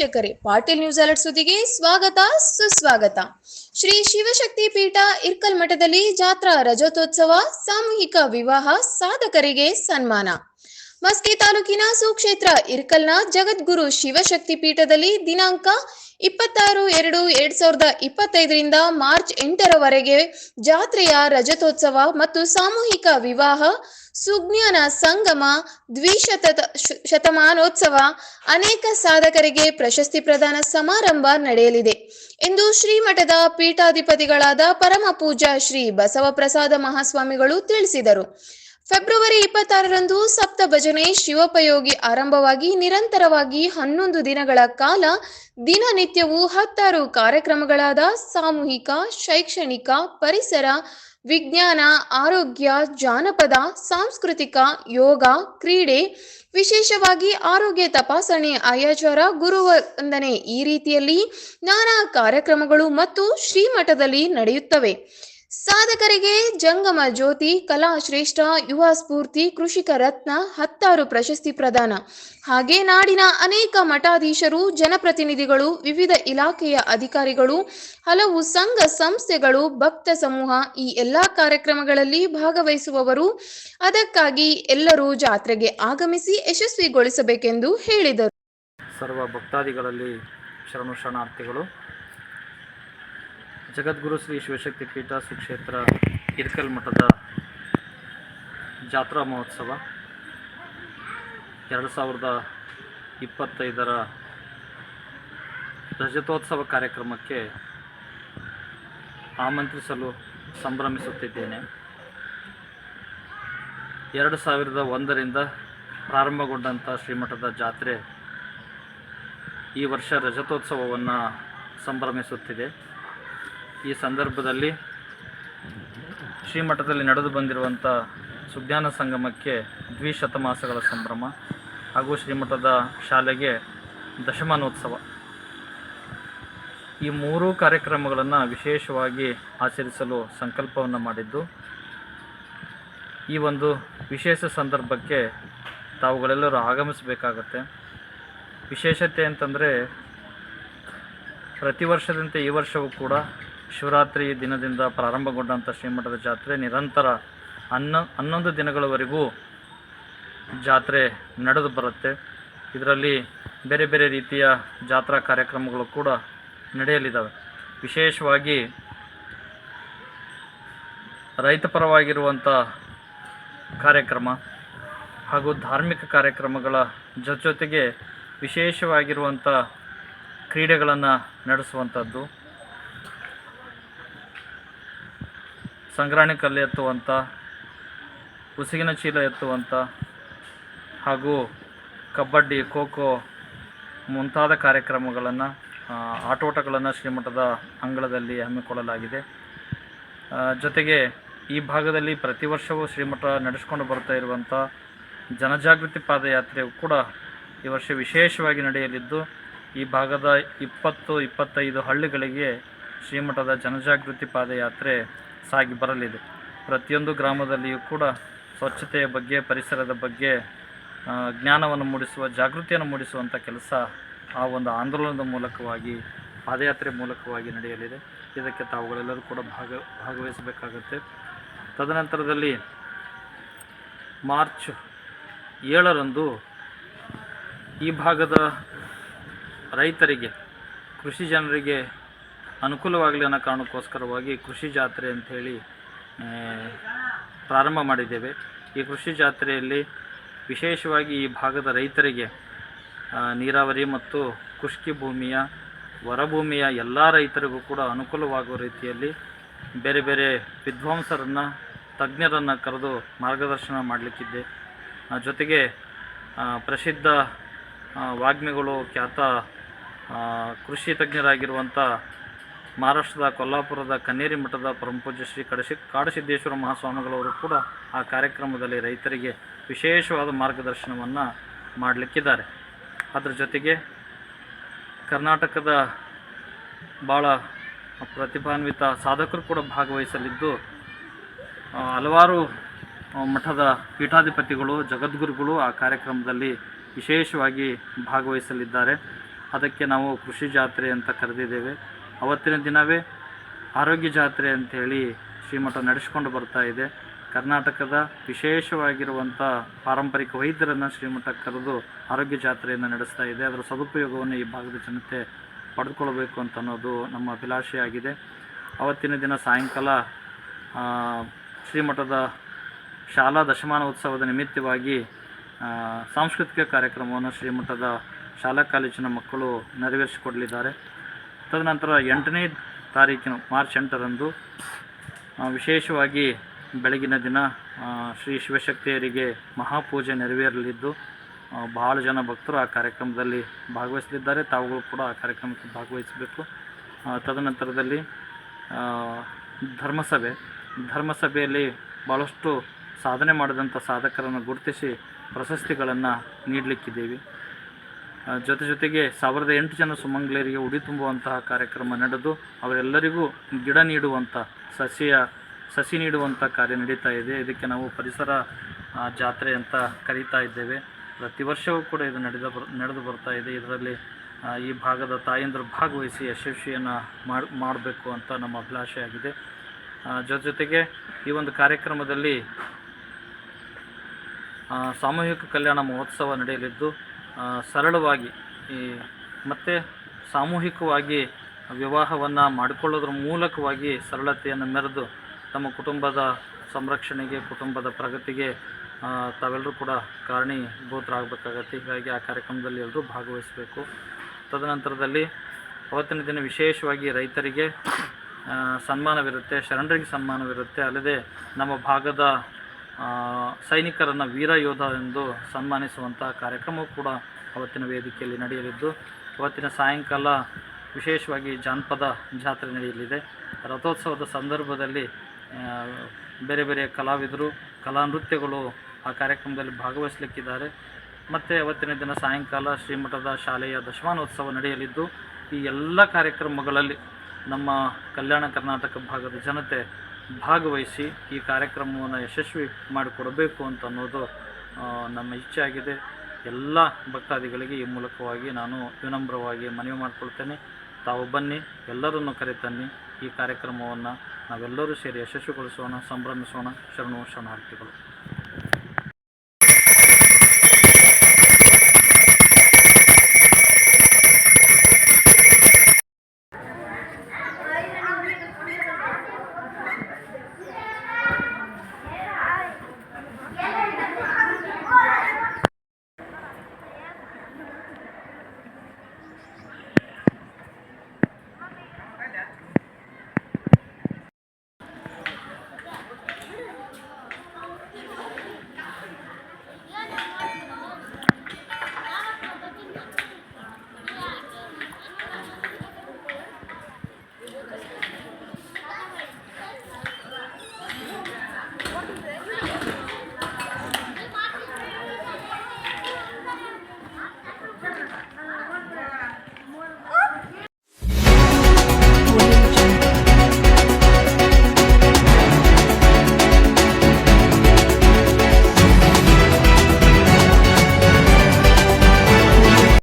ವೀಕ್ಷಕರೇ, Patil news alert ಸುದ್ದಿಗೆ ಸ್ವಾಗತ, ಸುಸ್ವಾಗತ. ಶ್ರೀ ಶಿವಶಕ್ತಿ ಪೀಠ ಇರ್ಕಲ್ ಮಠದಲ್ಲಿ ಜಾತ್ರಾ ರಜತೋತ್ಸವ, ಸಾಮೂಹಿಕ ವಿವಾಹ ಸಾಧಕರಿಗೆ ಸನ್ಮಾನ. ಮಸ್ಕಿ ತಾಲೂಕಿನ ಸುಕ್ಷೇತ್ರ ಇರ್ಕಲ್ನ ಜಗದ್ಗುರು ಶಿವಶಕ್ತಿ ಪೀಠದಲ್ಲಿ ದಿನಾಂಕ ಇಪ್ಪತ್ತಾರು ಎರಡು ಎರಡ್ ಸಾವಿರದ ಇಪ್ಪತ್ತೈದರಿಂದ ಮಾರ್ಚ್ ಎಂಟರವರೆಗೆ ಜಾತ್ರೆಯ ರಜತೋತ್ಸವ ಮತ್ತು ಸಾಮೂಹಿಕ ವಿವಾಹ ಸುಜ್ಞಾನ ಸಂಗಮ ದ್ವಿಶತ ಶತಮಾನೋತ್ಸವ ಅನೇಕ ಸಾಧಕರಿಗೆ ಪ್ರಶಸ್ತಿ ಪ್ರದಾನ ಸಮಾರಂಭ ನಡೆಯಲಿದೆ. ಎಂದು ಶ್ರೀಮಠದ ಪೀಠಾಧಿಪತಿಗಳಾದ ಪರಮ ಪೂಜಾ ಶ್ರೀ ಬಸವಪ್ರಸಾದ ಮಹಾಸ್ವಾಮಿಗಳು ತಿಳಿಸಿದರು. ಫೆಬ್ರವರಿ ಇಪ್ಪತ್ತಾರರಂದು ಸಪ್ತ ಭಜನೆ ಶಿವೋಪಯೋಗಿ ಆರಂಭವಾಗಿ ನಿರಂತರವಾಗಿ ಹನ್ನೊಂದು ದಿನಗಳ ಕಾಲ ದಿನನಿತ್ಯವೂ ಹತ್ತಾರು ಕಾರ್ಯಕ್ರಮಗಳಾದ ಸಾಮೂಹಿಕ, ಶೈಕ್ಷಣಿಕ ಪರಿಸರ ವಿಜ್ಞಾನ, ಆರೋಗ್ಯ, ಜಾನಪದ, ಸಾಂಸ್ಕೃತಿಕ, ಯೋಗ, ಕ್ರೀಡೆ, ವಿಶೇಷವಾಗಿ ಆರೋಗ್ಯ ತಪಾಸಣೆ, ಆಯಾಚಾರ, ಗುರುವಂದನೆ ಈ ರೀತಿಯಲ್ಲಿ ನಾನಾ ಕಾರ್ಯಕ್ರಮಗಳು ಮತ್ತು ಶ್ರೀಮಠದಲ್ಲಿ ನಡೆಯುತ್ತವೆ. ಸಾಧಕರಿಗೆ ಜಂಗಮ ಜ್ಯೋತಿ, ಕಲಾ ಶ್ರೇಷ್ಠ, ಯುವ ಸ್ಫೂರ್ತಿ, ಕೃಷಿಕ ರತ್ನ, ಹತ್ತಾರು ಪ್ರಶಸ್ತಿ ಪ್ರದಾನ. ಹಾಗೆ ನಾಡಿನ ಅನೇಕ ಮಠಾಧೀಶರು, ಜನಪ್ರತಿನಿಧಿಗಳು, ವಿವಿಧ ಇಲಾಖೆಯ ಅಧಿಕಾರಿಗಳು, ಹಲವು ಸಂಘ ಸಂಸ್ಥೆಗಳು, ಭಕ್ತ ಸಮೂಹ ಈ ಎಲ್ಲಾ ಕಾರ್ಯಕ್ರಮಗಳಲ್ಲಿ ಭಾಗವಹಿಸುವವರು. ಅದಕ್ಕಾಗಿ ಎಲ್ಲರೂ ಜಾತ್ರೆಗೆ ಆಗಮಿಸಿ ಯಶಸ್ವಿಗೊಳಿಸಬೇಕೆಂದು ಹೇಳಿದರು. ಸರ್ವ ಭಕ್ತಾದಿಗಳಲ್ಲಿ ಶರಣು ಶರಣಾರ್ಥಿಗಳು ಜಗದ್ಗುರು ಶ್ರೀ ಶಿವಶಕ್ತಿ ಪೀಠ ಸುಕ್ಷೇತ್ರ ಇರ್ಕಲ್ ಮಠದ ಜಾತ್ರಾ ಮಹೋತ್ಸವ. ಎರಡು ಸಾವಿರದ ಇಪ್ಪತ್ತೈದರ ರಜತೋತ್ಸವ ಕಾರ್ಯಕ್ರಮಕ್ಕೆ ಆಮಂತ್ರಿಸಲು ಸಂಭ್ರಮಿಸುತ್ತಿದ್ದೇನೆ. ಎರಡು ಸಾವಿರದ ಒಂದರಿಂದ ಪ್ರಾರಂಭಗೊಂಡಂಥ ಶ್ರೀಮಠದ ಜಾತ್ರೆ ಈ ವರ್ಷ ರಜತೋತ್ಸವವನ್ನು ಸಂಭ್ರಮಿಸುತ್ತಿದೆ. ಈ ಸಂದರ್ಭದಲ್ಲಿ ಶ್ರೀಮಠದಲ್ಲಿ ನಡೆದು ಬಂದಿರುವಂಥ ಸುಜ್ಞಾನ ಸಂಗಮಕ್ಕೆ ದ್ವಿಶತಮಾಸಗಳ ಸಂಭ್ರಮ ಹಾಗೂ ಶ್ರೀಮಠದ ಶಾಲೆಗೆ ದಶಮಾನೋತ್ಸವ. ಈ ಮೂರೂ ಕಾರ್ಯಕ್ರಮಗಳನ್ನು ವಿಶೇಷವಾಗಿ ಆಚರಿಸಲು ಸಂಕಲ್ಪವನ್ನು ಮಾಡಿದ್ದು, ಈ ಒಂದು ವಿಶೇಷ ಸಂದರ್ಭಕ್ಕೆ ತಾವುಗಳೆಲ್ಲರೂ ಆಗಮಿಸಬೇಕಾಗತ್ತೆ. ವಿಶೇಷತೆ ಅಂತಂದರೆ ಪ್ರತಿ ವರ್ಷದಂತೆ ಈ ವರ್ಷವೂ ಕೂಡ ಶಿವರಾತ್ರಿ ದಿನದಿಂದ ಪ್ರಾರಂಭಗೊಂಡಂಥ ಶ್ರೀಮಠದ ಜಾತ್ರೆ ನಿರಂತರ ಹನ್ನ, ಹನ್ನೊಂದು ದಿನಗಳವರೆಗೂ ಜಾತ್ರೆ ನಡೆದು ಬರುತ್ತೆ. ಇದರಲ್ಲಿ ಬೇರೆ ಬೇರೆ ರೀತಿಯ ಜಾತ್ರಾ ಕಾರ್ಯಕ್ರಮಗಳು ಕೂಡ ನಡೆಯಲಿದ್ದಾವೆ. ವಿಶೇಷವಾಗಿ ರೈತ ಪರವಾಗಿರುವಂಥ ಕಾರ್ಯಕ್ರಮ ಹಾಗೂ ಧಾರ್ಮಿಕ ಕಾರ್ಯಕ್ರಮಗಳ ಜೊತೆ ಜೊತೆಗೆ ವಿಶೇಷವಾಗಿರುವಂಥ ಕ್ರೀಡೆಗಳನ್ನು ನಡೆಸುವಂಥದ್ದು. ಸಂಗ್ರಾಣಿ ಕಲ್ಲು ಎತ್ತುವಂಥ ಉಸುಗಿನ ಚೀಲ ಎತ್ತುವಂಥ ಹಾಗೂ ಕಬಡ್ಡಿ ಖೋ ಖೋ ಮುಂತಾದ ಕಾರ್ಯಕ್ರಮಗಳನ್ನು ಆಟೋಟಗಳನ್ನು ಶ್ರೀಮಠದ ಅಂಗಳದಲ್ಲಿ ಹಮ್ಮಿಕೊಳ್ಳಲಾಗಿದೆ. ಜೊತೆಗೆ ಈ ಭಾಗದಲ್ಲಿ ಪ್ರತಿ ವರ್ಷವೂ ಶ್ರೀಮಠ ನಡೆಸಿಕೊಂಡು ಬರ್ತಾ ಇರುವಂಥ ಜನಜಾಗೃತಿ ಪಾದಯಾತ್ರೆಯು ಕೂಡ ಈ ವರ್ಷ ವಿಶೇಷವಾಗಿ ನಡೆಯಲಿದ್ದು, ಈ ಭಾಗದ ಇಪ್ಪತ್ತು, ಇಪ್ಪತ್ತೈದು ಹಳ್ಳಿಗಳಿಗೆ ಶ್ರೀಮಠದ ಜನಜಾಗೃತಿ ಪಾದಯಾತ್ರೆ ಸಾಗಿ ಬರಲಿದೆ. ಪ್ರತಿಯೊಂದು ಗ್ರಾಮದಲ್ಲಿಯೂ ಕೂಡ ಸ್ವಚ್ಛತೆಯ ಬಗ್ಗೆ, ಪರಿಸರದ ಬಗ್ಗೆ ಜ್ಞಾನವನ್ನು ಮೂಡಿಸುವ, ಜಾಗೃತಿಯನ್ನು ಮೂಡಿಸುವಂಥ ಕೆಲಸ ಆ ಒಂದು ಆಂದೋಲನದ ಮೂಲಕವಾಗಿ, ಪಾದಯಾತ್ರೆ ಮೂಲಕವಾಗಿ ನಡೆಯಲಿದೆ. ಇದಕ್ಕೆ ತಾವುಗಳೆಲ್ಲರೂ ಕೂಡ ಭಾಗ, ಭಾಗವಹಿಸಬೇಕಾಗುತ್ತೆ. ತದನಂತರದಲ್ಲಿ ಮಾರ್ಚ್ ಏಳರಂದು ಈ ಭಾಗದ ರೈತರಿಗೆ, ಕೃಷಿ ಜನರಿಗೆ ಅನುಕೂಲವಾಗಲಿ ಅನ್ನೋ ಕಾರಣಕ್ಕೋಸ್ಕರವಾಗಿ ಕೃಷಿ ಜಾತ್ರೆ ಅಂಥೇಳಿ ಪ್ರಾರಂಭ ಮಾಡಿದ್ದೇವೆ. ಈ ಕೃಷಿ ಜಾತ್ರೆಯಲ್ಲಿ ವಿಶೇಷವಾಗಿ ಈ ಭಾಗದ ರೈತರಿಗೆ ನೀರಾವರಿ ಮತ್ತು ಖುಷ್ಕಿ ಭೂಮಿಯ ಹೊರಭೂಮಿಯ ಎಲ್ಲ ರೈತರಿಗೂ ಕೂಡ ಅನುಕೂಲವಾಗುವ ರೀತಿಯಲ್ಲಿ ಬೇರೆ ಬೇರೆ ವಿದ್ವಾಂಸರನ್ನು, ತಜ್ಞರನ್ನು ಕರೆದು ಮಾರ್ಗದರ್ಶನ ಮಾಡಲಿಕ್ಕಿದ್ದೆ. ಜೊತೆಗೆ ಪ್ರಸಿದ್ಧ ವಾಗ್ಮಿಗಳು, ಖ್ಯಾತ ಕೃಷಿ ತಜ್ಞರಾಗಿರುವಂಥ ಮಹಾರಾಷ್ಟ್ರದ ಕೊಲ್ಲಾಪುರದ ಕನ್ನೇರಿ ಮಠದ ಪರಮಪೂಜ್ಯ ಶ್ರೀ ಕಡಶಿ ಕಾಡಸಿದ್ದೇಶ್ವರ ಮಹಾಸ್ವಾಮಿಗಳವರು ಕೂಡ ಆ ಕಾರ್ಯಕ್ರಮದಲ್ಲಿ ರೈತರಿಗೆ ವಿಶೇಷವಾದ ಮಾರ್ಗದರ್ಶನವನ್ನು ಮಾಡಲಿಕ್ಕಿದ್ದಾರೆ. ಅದರ ಜೊತೆಗೆ ಕರ್ನಾಟಕದ ಭಾಳ ಪ್ರತಿಭಾನ್ವಿತ ಸಾಧಕರು ಕೂಡ ಭಾಗವಹಿಸಲಿದ್ದು ಹಲವಾರು ಮಠದ ಪೀಠಾಧಿಪತಿಗಳು, ಜಗದ್ಗುರುಗಳು ಆ ಕಾರ್ಯಕ್ರಮದಲ್ಲಿ ವಿಶೇಷವಾಗಿ ಭಾಗವಹಿಸಲಿದ್ದಾರೆ. ಅದಕ್ಕೆ ನಾವು ಕೃಷಿ ಜಾತ್ರೆ ಅಂತ ಕರೆದಿದ್ದೇವೆ. ಅವತ್ತಿನ ದಿನವೇ ಆರೋಗ್ಯ ಜಾತ್ರೆ ಅಂಥೇಳಿ ಶ್ರೀಮಠ ನಡೆಸ್ಕೊಂಡು ಬರ್ತಾ ಇದೆ. ಕರ್ನಾಟಕದ ವಿಶೇಷವಾಗಿರುವಂಥ ಪಾರಂಪರಿಕ ವೈದ್ಯರನ್ನು ಶ್ರೀಮಠ ಕರೆದು ಆರೋಗ್ಯ ಜಾತ್ರೆಯನ್ನು ನಡೆಸ್ತಾ ಇದೆ. ಅದರ ಸದುಪಯೋಗವನ್ನು ಈ ಭಾಗದ ಜನತೆ ಪಡೆದುಕೊಳ್ಬೇಕು ಅಂತ ಅನ್ನೋದು ನಮ್ಮ ಅಭಿಲಾಷೆಯಾಗಿದೆ. ಅವತ್ತಿನ ದಿನ ಸಾಯಂಕಾಲ ಶ್ರೀಮಠದ ಶಾಲಾ ದಶಮಾನೋತ್ಸವದ ನಿಮಿತ್ತವಾಗಿ ಸಾಂಸ್ಕೃತಿಕ ಕಾರ್ಯಕ್ರಮವನ್ನು ಶ್ರೀಮಠದ ಶಾಲಾ ಕಾಲೇಜಿನ ಮಕ್ಕಳು ನೆರವೇರಿಸಿಕೊಡಲಿದ್ದಾರೆ. ತದನಂತರ ಎಂಟನೇ ತಾರೀಕಿನ ಮಾರ್ಚ್ ಎಂಟರಂದು ವಿಶೇಷವಾಗಿ ಬೆಳಗಿನ ದಿನ ಶ್ರೀ ಶಿವಶಕ್ತಿಯರಿಗೆ ಮಹಾಪೂಜೆ ನೆರವೇರಲಿದ್ದು ಬಹಳ ಜನ ಭಕ್ತರು ಆ ಕಾರ್ಯಕ್ರಮದಲ್ಲಿ ಭಾಗವಹಿಸಲಿದ್ದಾರೆ. ತಾವುಗಳು ಕೂಡ ಆ ಕಾರ್ಯಕ್ರಮಕ್ಕೆ ಭಾಗವಹಿಸಬೇಕು. ತದನಂತರದಲ್ಲಿ ಧರ್ಮಸಭೆ. ಧರ್ಮಸಭೆಯಲ್ಲಿ ಭಾಳಷ್ಟು ಸಾಧನೆ ಮಾಡಿದಂಥ ಸಾಧಕರನ್ನು ಗುರುತಿಸಿ ಪ್ರಶಸ್ತಿಗಳನ್ನು ನೀಡಲಿಕ್ಕಿದ್ದೀವಿ. ಜೊತೆ ಜೊತೆಗೆ ಸಾವಿರದ ಎಂಟು ಜನ ಸುಮಂಗ್ಲೇರಿಗೆ ಉಡಿ ತುಂಬುವಂತಹ ಕಾರ್ಯಕ್ರಮ ನಡೆದು ಅವರೆಲ್ಲರಿಗೂ ಗಿಡ ನೀಡುವಂಥ ಸಸಿಯ, ಸಸಿ ನೀಡುವಂಥ ಕಾರ್ಯ ನಡೀತಾ ಇದೆ. ಇದಕ್ಕೆ ನಾವು ಪರಿಸರ ಜಾತ್ರೆ ಅಂತ ಕರೀತಾ ಇದ್ದೇವೆ. ಪ್ರತಿ ವರ್ಷವೂ ಕೂಡ ಇದು ನಡೆದ ಬರ್, ನಡೆದು ಬರ್ತಾ ಇದೆ. ಇದರಲ್ಲಿ ಈ ಭಾಗದ ತಾಯಂದರು ಭಾಗವಹಿಸಿ ಯಶಸ್ವಿಯನ್ನು ಮಾಡಿ, ಮಾಡಬೇಕು ಅಂತ ನಮ್ಮ ಅಭಿಲಾಷೆಯಾಗಿದೆ ಜೊತೆ ಜೊತೆಗೆ ಈ ಒಂದು ಕಾರ್ಯಕ್ರಮದಲ್ಲಿ ಸಾಮೂಹಿಕ ಕಲ್ಯಾಣ ಮಹೋತ್ಸವ ನಡೆಯಲಿದ್ದು ಸರಳವಾಗಿ ಈ ಮತ್ತು ಸಾಮೂಹಿಕವಾಗಿ ವಿವಾಹವನ್ನು ಮಾಡಿಕೊಳ್ಳೋದ್ರ ಮೂಲಕವಾಗಿ ಸರಳತೆಯನ್ನು ಮೆರೆದು ತಮ್ಮ ಕುಟುಂಬದ ಸಂರಕ್ಷಣೆಗೆ, ಕುಟುಂಬದ ಪ್ರಗತಿಗೆ ತಾವೆಲ್ಲರೂ ಕೂಡ ಕಾರಣೀಭೂತರಾಗಬೇಕಾಗತ್ತೆ. ಹೀಗಾಗಿ ಆ ಕಾರ್ಯಕ್ರಮದಲ್ಲಿ ಎಲ್ಲರೂ ಭಾಗವಹಿಸಬೇಕು. ತದನಂತರದಲ್ಲಿ ಅವತ್ತಿನ ದಿನ ವಿಶೇಷವಾಗಿ ರೈತರಿಗೆ ಸನ್ಮಾನವಿರುತ್ತೆ, ಶರಣರಿಗೆ ಸನ್ಮಾನವಿರುತ್ತೆ. ಅಲ್ಲದೆ ನಮ್ಮ ಭಾಗದ ಸೈನಿಕರನ್ನು ವೀರ ಯೋಧ ಎಂದು ಸನ್ಮಾನಿಸುವಂಥ ಕಾರ್ಯಕ್ರಮವು ಕೂಡ ಅವತ್ತಿನ ವೇದಿಕೆಯಲ್ಲಿ ನಡೆಯಲಿದ್ದು, ಅವತ್ತಿನ ಸಾಯಂಕಾಲ ವಿಶೇಷವಾಗಿ ಜಾನಪದ ಜಾತ್ರೆ ನಡೆಯಲಿದೆ. ರಥೋತ್ಸವದ ಸಂದರ್ಭದಲ್ಲಿ ಬೇರೆ ಬೇರೆ ಕಲಾವಿದರು, ಕಲಾ ನೃತ್ಯಗಳು ಆ ಕಾರ್ಯಕ್ರಮದಲ್ಲಿ ಭಾಗವಹಿಸಲಿಕ್ಕಿದ್ದಾರೆ. ಮತ್ತು ಅವತ್ತಿನ ದಿನ ಸಾಯಂಕಾಲ ಶ್ರೀಮಠದ ಶಾಲೆಯ ದಶಮಾನೋತ್ಸವ ನಡೆಯಲಿದ್ದು, ಈ ಎಲ್ಲ ಕಾರ್ಯಕ್ರಮಗಳಲ್ಲಿ ನಮ್ಮ ಕಲ್ಯಾಣ ಕರ್ನಾಟಕ ಭಾಗದ ಜನತೆ ಭಾಗವಹಿಸಿ ಈ ಕಾರ್ಯಕ್ರಮವನ್ನು ಯಶಸ್ವಿ ಮಾಡಿಕೊಡಬೇಕು ಅಂತ ಅನ್ನೋದು ನಮ್ಮ ಇಚ್ಛೆ ಆಗಿದೆ. ಎಲ್ಲ ಭಕ್ತಾದಿಗಳಿಗೆ ಈ ಮೂಲಕವಾಗಿ ನಾನು ವಿನಮ್ರವಾಗಿ ಮನವಿ ಮಾಡಿಕೊಳ್ತೇನೆ. ತಾವು ಬನ್ನಿ, ಎಲ್ಲರನ್ನು ಕರೆತನ್ನಿ. ಈ ಕಾರ್ಯಕ್ರಮವನ್ನು ನಾವೆಲ್ಲರೂ ಸೇರಿ ಯಶಸ್ವಿಗೊಳಿಸೋಣ, ಸಂಭ್ರಮಿಸೋಣ. ಶರಣು ಶರಣಾರ್ಥಿಗಳು.